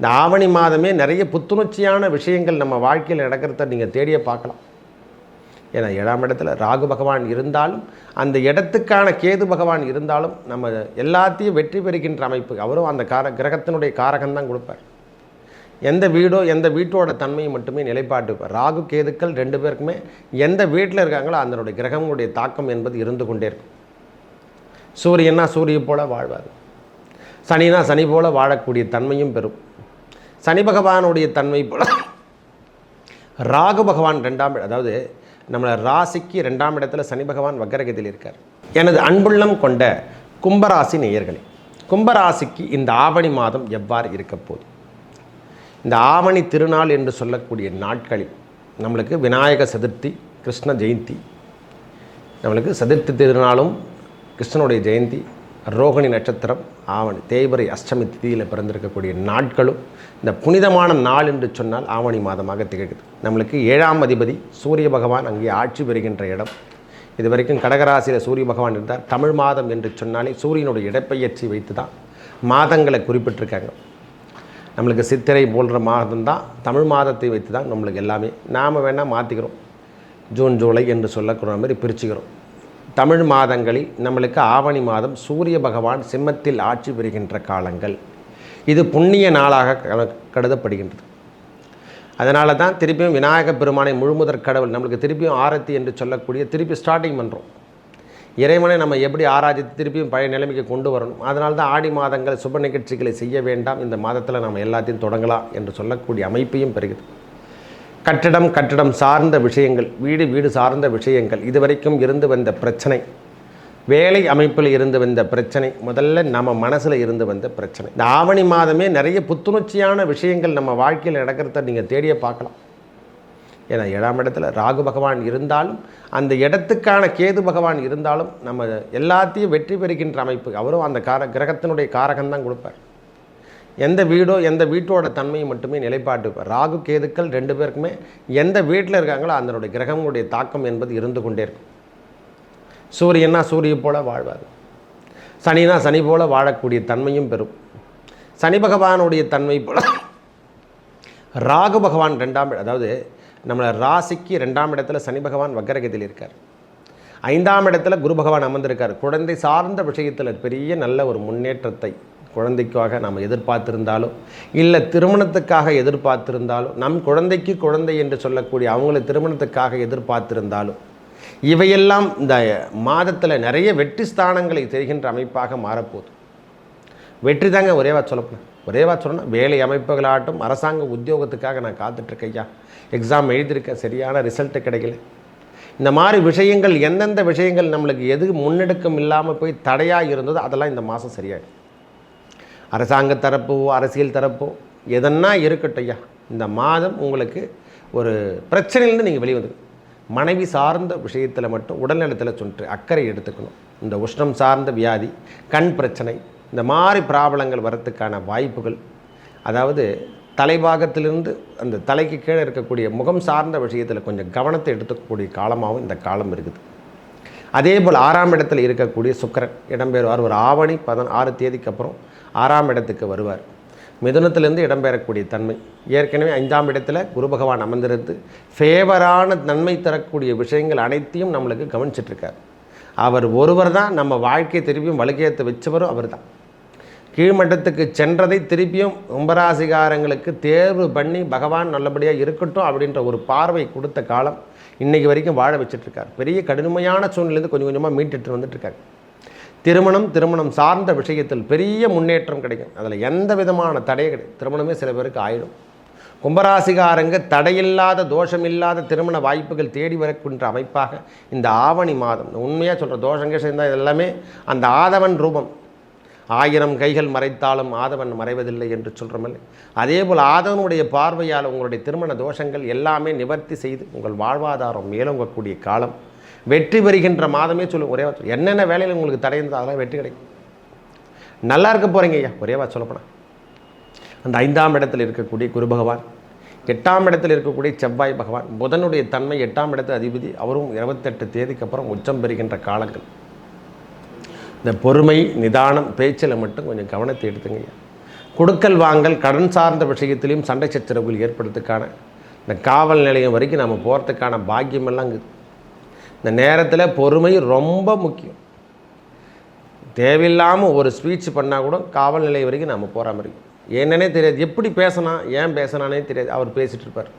இந்த ஆவணி மாதமே நிறைய புத்துணர்ச்சியான விஷயங்கள் நம்ம வாழ்க்கையில் நடக்கிறத நீங்கள் தேடியே பார்க்கலாம். ஏன்னா ஏழாம் இடத்துல ராகு பகவான் இருந்தாலும் அந்த இடத்துக்கான கேது பகவான் இருந்தாலும் நம்ம எல்லாத்தையும் வெற்றி பெறுகின்ற அமைப்பு. அவரும் அந்த கார கிரகத்தினுடைய காரகம்தான் கொடுப்பார். எந்த வீடோ எந்த வீட்டோட தன்மையை மட்டுமே நிலைப்பாட்டு ராகு கேதுக்கள் ரெண்டு பேருக்குமே எந்த வீட்டில் இருக்காங்களோ அதனுடைய கிரகங்களுடைய தாக்கம் என்பது இருந்து கொண்டே இருக்கும். சூரியன்னா சூரிய போல வாழ்வார். சனினா சனி போல வாழக்கூடிய தன்மையும் பெறும். சனி பகவானுடைய தன்மை போல. ராகு பகவான் ரெண்டாம் அதாவது நம்மளை ராசிக்கு ரெண்டாம் இடத்துல சனி பகவான் வக்கரகத்தில் இருக்கார். எனது அன்புள்ளம் கொண்ட கும்பராசி நேயர்களே கும்பராசிக்கு இந்த ஆவணி மாதம் எவ்வாறு இருக்க போகுது? இந்த ஆவணி திருநாள் என்று சொல்லக்கூடிய நாட்களில் நம்மளுக்கு விநாயக சதுர்த்தி கிருஷ்ண ஜெயந்தி நம்மளுக்கு சதுர்த்தி திருநாளும் கிருஷ்ணனுடைய ஜெயந்தி ரோகிணி நட்சத்திரம் ஆவணி தேய்பிரை அஷ்டமி திதியில் பிறந்திருக்கக்கூடிய நாட்களும் இந்த புனிதமான நாள் என்று சொன்னால் ஆவணி மாதமாக திகழ்கிறது. நம்மளுக்கு ஏழாம் அதிபதி சூரிய பகவான் அங்கே ஆட்சி பெறுகின்ற இடம். இது வரைக்கும் கடகராசியில் சூரிய பகவான் இருந்தார். தமிழ் மாதம் என்று சொன்னாலே சூரியனுடைய இடப்பெயர்ச்சி வைத்து தான் மாதங்களை குறிப்பிட்டிருக்காங்க. நம்மளுக்கு சித்திரை போன்ற மாதம் தான் தமிழ் மாதத்தை வைத்து தான் நம்மளுக்கு எல்லாமே நாம் வேணால் மாற்றிக்கிறோம் ஜூன் ஜூலை என்று சொல்லக்கூடிய மாதிரி பிரிச்சுக்கிறோம். தமிழ் மாதங்களில் நம்மளுக்கு ஆவணி மாதம் சூரிய பகவான் சிம்மத்தில் ஆட்சி பெறுகின்ற காலங்கள். இது புண்ணிய நாளாக கருதப்படுகின்றது. அதனால தான் திருப்பியும் விநாயக பெருமானை முழுமுதற் கடவுள் நம்மளுக்கு திருப்பியும் ஆரத்தி என்று சொல்லக்கூடிய திருப்பி ஸ்டார்டிங் பண்ணுறோம் இறைவனை நம்ம எப்படி ஆராய்ச்சி திருப்பியும் பழைய நிலைமைக்கு கொண்டு வரணும்? அதனால தான் ஆடி மாதங்கள் சுப நிகழ்ச்சிகளை செய்ய வேண்டாம். இந்த மாதத்தில் நம்ம எல்லாத்தையும் தொடங்கலாம் என்று சொல்லக்கூடிய அமைப்பையும் பெறுகிறது. கட்டிடம் கட்டிடம் சார்ந்த விஷயங்கள் வீடு வீடு சார்ந்த விஷயங்கள். இதுவரைக்கும் இருந்து வந்த பிரச்சனை. வேலை அமைப்பில் இருந்து வந்த பிரச்சனை. முதல்ல நம்ம மனசில் இருந்து வந்த பிரச்சனை. இந்த ஆவணி மாதமே நிறைய புத்துணர்ச்சியான விஷயங்கள் நம்ம வாழ்க்கையில் நடக்கிறத நீங்கள் தேடிய பார்க்கலாம். ஏன்னா ஏழாம் இடத்துல ராகு பகவான் இருந்தாலும் அந்த இடத்துக்கான கேது பகவான் இருந்தாலும் நம்ம எல்லாத்தையும் வெற்றி பெறுகின்ற அமைப்பு. அவரும் அந்த கார கிரகத்தினுடைய காரகம்தான் கொடுப்பார். எந்த வீடோ எந்த வீட்டோட தன்மையை மட்டுமே நிலைப்பாட்டு. ராகு கேதுக்கள் ரெண்டு பேருக்குமே எந்த வீட்டில் இருக்காங்களோ அதனுடைய கிரகங்களுடைய தாக்கம் என்பது இருந்து கொண்டே இருக்கும். சூரியன்னா சூரிய போல வாழ்வார். சனினா சனி போல வாழக்கூடிய தன்மையும் பெறும். சனி பகவானுடைய தன்மை போல ராகு பகவான் ரெண்டாம் அதாவது நம்மளை ராசிக்கு ரெண்டாம் இடத்துல சனி பகவான் வக்கரகத்தில் இருக்கார். ஐந்தாம் இடத்துல குரு பகவான் அமர்ந்திருக்கார். குழந்தை சார்ந்த விஷயத்தில் பெரிய நல்ல ஒரு முன்னேற்றத்தை குழந்தைக்காக நாம் எதிர்பார்த்திருந்தாலும் இல்லை திருமணத்துக்காக எதிர்பார்த்திருந்தாலும் நம் குழந்தைக்கு குழந்தை என்று சொல்லக்கூடிய அவங்கள திருமணத்துக்காக எதிர்பார்த்திருந்தாலும் இவையெல்லாம் இந்த மாதத்தில் நிறைய வெற்றி ஸ்தானங்களை தெரிகின்ற அமைப்பாக மாறப்போகுது. வெற்றி தாங்க ஒரேவா சொல்லப்போனேன் ஒரேவா சொல்லணும் வேலை அமைப்புகளாகட்டும் அரசாங்க உத்தியோகத்துக்காக நான் காத்துட்ருக்கேன் ஐயா எக்ஸாம் எழுதியிருக்கேன் சரியான ரிசல்ட்டு கிடைக்கல. இந்த மாதிரி விஷயங்கள் எந்தெந்த விஷயங்கள் நம்மளுக்கு எது முன்னெடுக்கம் இல்லாமல் போய் தடையாக இருந்ததோ அதெல்லாம் இந்த மாதம் சரியாயிடும் அரசாங்க தரப்போ அரசியல் தரப்போ எதன்னா இருக்கட்டும் இந்த மாதம் உங்களுக்கு ஒரு பிரச்சனையிலேருந்து நீங்கள் வெளியே வந்து மனைவி சார்ந்த விஷயத்தில் மட்டும் உடல்நலத்தில் சொன்று அக்கறை எடுத்துக்கணும். இந்த உஷ்ணம் சார்ந்த வியாதி கண் பிரச்சனை இந்த மாதிரி பிராபலங்கள் வரத்துக்கான வாய்ப்புகள் அதாவது தலைபாகத்திலிருந்து அந்த தலைக்கு கீழே இருக்கக்கூடிய முகம் சார்ந்த விஷயத்தில் கொஞ்சம் கவனத்தை எடுத்துக்கக்கூடிய காலமாகவும் இந்த காலம் இருக்குது. அதே போல் ஆறாம் இடத்தில் இருக்கக்கூடிய சுக்கரன் இடம்பெறுவார். ஒரு ஆவணி பதன் ஆறு தேதிக்கு அப்புறம் ஆறாம் இடத்துக்கு வருவார். மிதுனத்திலிருந்து இடம்பெறக்கூடிய தன்மை. ஏற்கனவே ஐந்தாம் இடத்துல குரு பகவான் அமர்ந்திருந்து ஃபேவரான நன்மை தரக்கூடிய விஷயங்கள் அனைத்தையும் நம்மளுக்கு கவனிச்சிட்ருக்கார். அவர் ஒருவர் தான் நம்ம வாழ்க்கையை திருப்பியும் வலுக்கேற்ற வச்சவரும் அவர் தான். கீழ்மட்டத்துக்கு சென்றதை திருப்பியும் கும்பராசிகாரங்களுக்கு தேர்வு பண்ணி பகவான் நல்லபடியாக இருக்கட்டும் அப்படின்ற ஒரு பார்வை கொடுத்த காலம் இன்றைக்கு வரைக்கும் வாழ வச்சிட்ருக்கார். பெரிய கடுமையான சூழ்நிலையிலேருந்து கொஞ்சம் கொஞ்சமாக மீட்டுட்டு வந்துட்டுருக்காரு திருமணம் திருமணம் சார்ந்த விஷயத்தில் பெரிய முன்னேற்றம் கிடைக்கும். அதில் எந்த விதமான தடையும் கிடையாது திருமணமே சில பேருக்கு ஆயிடும். கும்பராசிகாரங்க தடையில்லாத தோஷமில்லாத திருமண வாய்ப்புகள் தேடி வரக்கின்ற அமைப்பாக இந்த ஆவணி மாதம். உண்மையாக சொல்கிற தோஷங்க சேர்ந்தால் இதெல்லாமே அந்த ஆதவன் ரூபம். ஆயிரம் கைகள் மறைத்தாலும் ஆதவன் மறைவதில்லை என்று சொல்கிறோமில்லை அதே போல் ஆதவனுடைய பார்வையால் உங்களுடைய திருமண தோஷங்கள் எல்லாமே நிவர்த்தி செய்து உங்கள் வாழ்வாதாரம் மேலோங்கக்கூடிய காலம். வெற்றி பெறுகின்ற மாதமே சொல்லுங்கள் ஒரே வார்த்தை. என்னென்ன வேலையில் உங்களுக்கு தடை இருந்ததோ அதெல்லாம் வெற்றி கிடைக்கும். நல்லா இருக்க போகிறீங்க ஐயா ஒரே வார்த்தை சொல்லப்போனால் அந்த ஐந்தாம் இடத்தில் இருக்கக்கூடிய குரு பகவான் எட்டாம் இடத்தில் இருக்கக்கூடிய செவ்வாய் பகவான் புதனுடைய தன்மை எட்டாம் இடத்து அதிபதி அவரும் இருபத்தெட்டு தேதிக்கு அப்புறம் உச்சம் பெறுகின்ற காலங்கள். இந்த பொறுமை நிதானம் பேச்சில் மட்டும் கொஞ்சம் கவனத்தை எடுத்துங்க கொடுக்கல் வாங்கல் கடன் சார்ந்த விஷயத்திலையும் சண்டை சச்சரவுகள் ஏற்படுறதுக்கான இந்த காவல் நிலையம் வரைக்கும் நம்ம போகிறதுக்கான பாக்கியமெல்லாம் இருக்குது இந்த நேரத்தில் பொறுமை ரொம்ப முக்கியம். தேவையில்லாமல் ஒரு ஸ்பீச் பண்ணால் கூட காவல் நிலையம் வரைக்கும் நம்ம போகிற மாதிரி இருக்கும். என்னன்னே தெரியாது. எப்படி பேசினா ஏன் பேசினானே தெரியாது. அவர் பேசிகிட்டு இருப்பார்.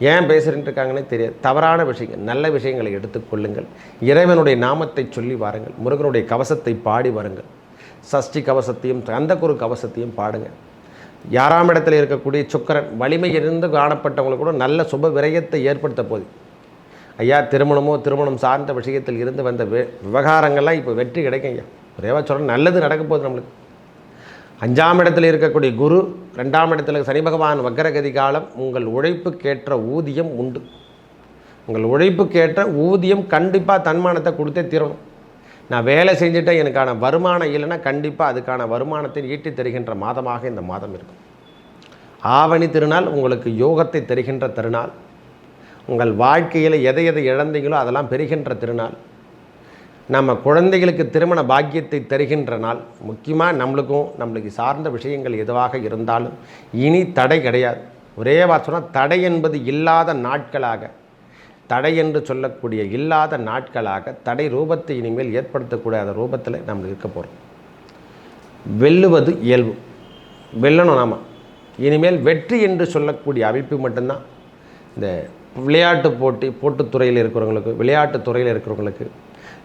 ஏன் பேசுகிட்டு இருக்காங்கன்னே தெரியாது. தவறான விஷயங்கள் நல்ல விஷயங்களை எடுத்துக்கொள்ளுங்கள் இறைவனுடைய நாமத்தை சொல்லி வாருங்கள். முருகனுடைய கவசத்தை பாடி வாருங்கள். சஷ்டி கவசத்தையும் கந்தக்குரு கவசத்தையும் பாடுங்க. யாராம் இடத்துல இருக்கக்கூடிய சுக்கரன் வலிமை இருந்து காணப்பட்டவங்களுக்கு கூட நல்ல சுப விரயத்தை ஏற்படுத்த போகுது. ஐயா திருமணமோ திருமணம் சார்ந்த விஷயத்தில் இருந்து வந்த விவகாரங்கள்லாம் இப்போ வெற்றி கிடைக்கும் ஐயா. ஒரேவா சொல்கிறேன் நல்லது நடக்க போகுது நம்மளுக்கு. அஞ்சாம் இடத்தில் இருக்கக்கூடிய குரு ரெண்டாம் இடத்துல சனி பகவான் வக்கரகதி காலம் உங்கள் உழைப்புக்கேற்ற ஊதியம் உண்டு. உங்கள் உழைப்புக்கேற்ற ஊதியம் கண்டிப்பாக தன்மானத்தை கொடுத்தே தீரணும். நான் வேலை செஞ்சுட்டேன் எனக்கான வருமானம் இல்லைன்னா கண்டிப்பாக அதுக்கான வருமானத்தை ஈட்டி தருகின்ற மாதமாக இந்த மாதம் இருக்கும். ஆவணி திருநாள் உங்களுக்கு யோகத்தை தருகின்ற திருநாள். உங்கள் வாழ்க்கையில் எதை எதை இழந்தீங்களோ அதெல்லாம் பெறுகின்ற திருநாள். நம்ம குழந்தைகளுக்கு திருமண பாக்கியத்தை தருகின்ற நாள். முக்கியமாக நம்மளுக்கும் நம்மளுக்கு சார்ந்த விஷயங்கள் எதுவாக இருந்தாலும் இனி தடை கிடையாது. ஒரே வார்த்தை தடை என்பது இல்லாத நாட்களாக. தடை என்று சொல்லக்கூடிய இல்லாத நாட்களாக தடை ரூபத்தை இனிமேல் ஏற்படுத்தக்கூடாத ரூபத்தில் நம்ம இருக்க போகிறோம் வெல்லுவது இயல்பு. வெல்லணும் நாம். இனிமேல் வெற்றி என்று சொல்லக்கூடிய அமைப்பு மட்டும்தான். இந்த விளையாட்டு போட்டி போட்டுத்துறையில் இருக்கிறவங்களுக்கு விளையாட்டு துறையில் இருக்கிறவங்களுக்கு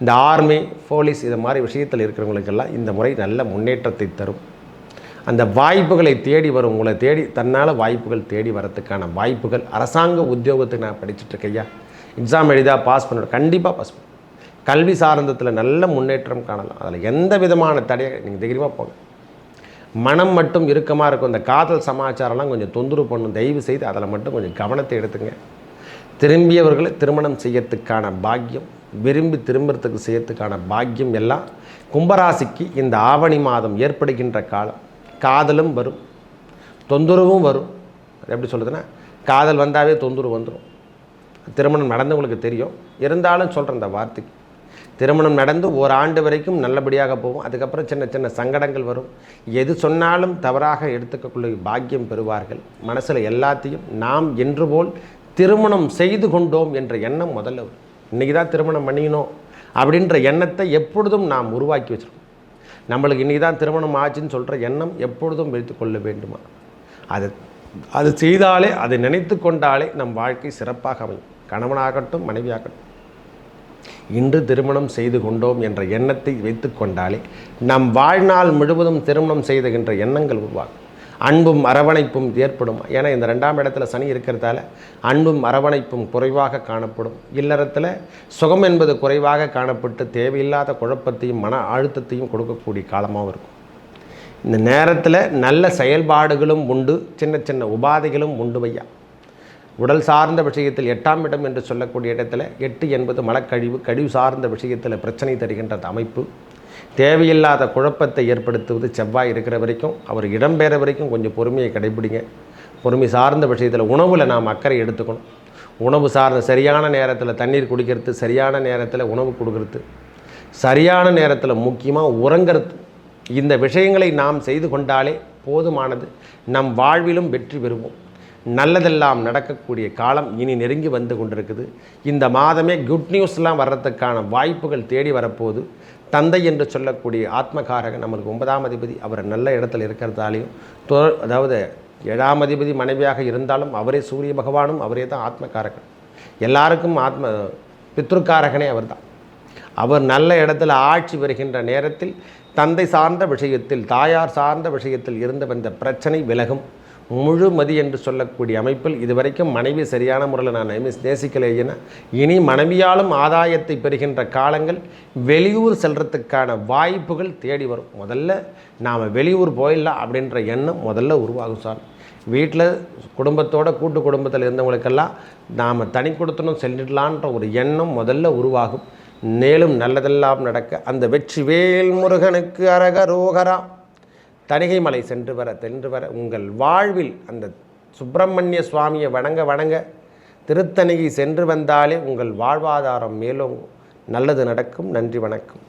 இந்த ஆர்மி போலீஸ் இது மாதிரி விஷயத்தில் இருக்கிறவங்களுக்கெல்லாம் இந்த முறை நல்ல முன்னேற்றத்தை தரும். அந்த வாய்ப்புகளை தேடி வரும் உங்களை தேடி தன்னால் வாய்ப்புகள் தேடி வரத்துக்கான வாய்ப்புகள் அரசாங்க உத்தியோகத்துக்கு நான் படிச்சுட்ருக்கையா எக்ஸாம் எழுதா பாஸ் பண்ண கண்டிப்பாக பாஸ் பண்ண கல்வி சார்ந்தத்தில் நல்ல முன்னேற்றம் காணலாம். அதில் எந்த விதமான தடையை நீங்கள் தைரியமாக போங்க. மனம் மட்டும் இறுக்கமாக இருக்கும். இந்த காதல் சமாச்சாரம்லாம் கொஞ்சம் தொந்தரவு பண்ணும் தயவு செய்து அதில் மட்டும் கொஞ்சம் கவனத்தை எடுத்துங்க திரும்பியவர்களை திருமணம் செய்யறதுக்கான பாக்கியம் விரும்பி திரும்புறதுக்கு செய்யறதுக்கான பாக்கியம் எல்லாம் கும்பராசிக்கு இந்த ஆவணி மாதம் ஏற்படுகின்ற காலம். காதலும் வரும் தொந்தரவும் வரும். அது எப்படி சொல்லுதுன்னா காதல் வந்தாவே தொந்தரவு வந்துடும் திருமணம் நடந்தவங்களுக்கு தெரியும். இருந்தாலும் சொல்கிறேன் இந்த வார்த்தைக்கு. திருமணம் நடந்து ஒரு ஆண்டு வரைக்கும் நல்லபடியாக போகும். அதுக்கப்புறம் சின்ன சின்ன சங்கடங்கள் வரும். எது சொன்னாலும் தவறாக எடுத்துக்கக்கூடிய பாக்கியம் பெறுவார்கள். மனசில் எல்லாத்தையும் நாம் என்று போல் திருமணம் செய்து கொண்டோம் என்ற எண்ணம் முதல்ல இன்றைக்கி தான் திருமணம் பண்ணிக்கணும் அப்படின்ற எண்ணத்தை எப்பொழுதும் நாம் உருவாக்கி வச்சிருக்கோம். நம்மளுக்கு இன்றைக்கி தான் திருமணம் ஆச்சுன்னு சொல்கிற எண்ணம் எப்பொழுதும் வைத்துக்கொள்ள வேண்டுமா? அது அது செய்தாலே அதை நினைத்து கொண்டாலே நம் வாழ்க்கை சிறப்பாக அமையும். கணவனாகட்டும் மனைவியாகட்டும். இன்று திருமணம் செய்து கொண்டோம் என்ற எண்ணத்தை வைத்து கொண்டாலே நம் வாழ்நாள் முழுவதும் திருமணம் செய்துகின்ற எண்ணங்கள் உருவாகும். அன்பும் அரவணைப்பும் ஏற்படும். ஏன்னா இந்த ரெண்டாம் இடத்துல சனி இருக்கிறதால அன்பும் அரவணைப்பும் குறைவாக காணப்படும். இல்லறத்தில் சுகம் என்பது குறைவாக காணப்பட்டு தேவையில்லாத குழப்பத்தையும் மன அழுத்தத்தையும் கொடுக்கக்கூடிய காலமாகவும் இருக்கும். இந்த நேரத்தில் நல்ல செயல்பாடுகளும் உண்டு. சின்ன சின்ன உபாதைகளும் உண்டு வையா. உடல் சார்ந்த விஷயத்தில் எட்டாம் இடம் என்று சொல்லக்கூடிய இடத்துல எட்டு என்பது மலக்கழிவு கழிவு சார்ந்த விஷயத்தில் பிரச்சனை தருகின்றது அமைப்பு. தேவையில்லாத குழப்பத்தை ஏற்படுத்துவது செவ்வாய் இருக்கிற வரைக்கும் அவர் இடம்பெற வரைக்கும் கொஞ்சம் பொறுமையை கடைபிடிங்க. பொறுமை சார்ந்த விஷயத்தில் உணவில் நாம் அக்கறை எடுத்துக்கணும். உணவு சார்ந்த சரியான நேரத்தில் தண்ணீர் குடிக்கிறது சரியான நேரத்தில் உணவு கொடுக்கறது சரியான நேரத்தில் முக்கியமாக உறங்கிறது. இந்த விஷயங்களை நாம் செய்து கொண்டாலே போதுமானது. நம் வாழ்விலும் வெற்றி பெறுவோம். நல்லதெல்லாம் நடக்கக்கூடிய காலம் இனி நெருங்கி வந்து கொண்டிருக்குது. இந்த மாதமே குட் நியூஸ்லாம் வர்றதுக்கான வாய்ப்புகள் தேடி வரப்போகுது. தந்தை என்று சொல்லக்கூடிய ஆத்மகாரகன் நம்மளுக்கு ஒன்பதாம் அதிபதி. அவர் நல்ல இடத்துல இருக்கிறதாலையும் தொ அதாவது ஏழாம் அதிபதி மனைவியாக இருந்தாலும் அவரே சூரிய பகவானும் அவரே தான் ஆத்மகாரகன். எல்லாருக்கும் ஆத்ம பித்ருக்காரகனே அவர்தான் அவர் நல்ல இடத்துல ஆட்சி வருகின்ற நேரத்தில் தந்தை சார்ந்த விஷயத்தில் தாயார் சார்ந்த விஷயத்தில் இருந்து வந்த பிரச்சனை விலகும். முழுமதி என்று சொல்லக்கூடிய அமைப்பில் இதுவரைக்கும் மனைவி சரியான முறையில் நான் நேமி- இனி மனைவியாலும் ஆதாயத்தை பெறுகின்ற காலங்கள் வெளியூர் செல்றதுக்கான வாய்ப்புகள் தேடி வரும். முதல்ல நாம் வெளியூர் போயிடலாம் அப்படின்ற எண்ணம் முதல்ல உருவாகும் சார். வீட்டில் குடும்பத்தோட கூட்டு குடும்பத்தில் இருந்தவங்களுக்கெல்லாம் நாம் தனி கொடுத்தனும் செல்லிடலான்ற ஒரு எண்ணம் முதல்ல உருவாகும். மேலும் நல்லதெல்லாம் நடக்க அந்த வெற்றி வேல் முருகனுக்கு அரகரோகரா. தணிகை மலை சென்று வர சென்று வர உங்கள் வாழ்வில் அந்த சுப்பிரமணிய சுவாமியை வணங்க வணங்க திருத்தணிகை சென்று வந்தாலே உங்கள் வாழ்வாதாரம் மேலும் நல்லது நடக்கும். நன்றி வணக்கம்.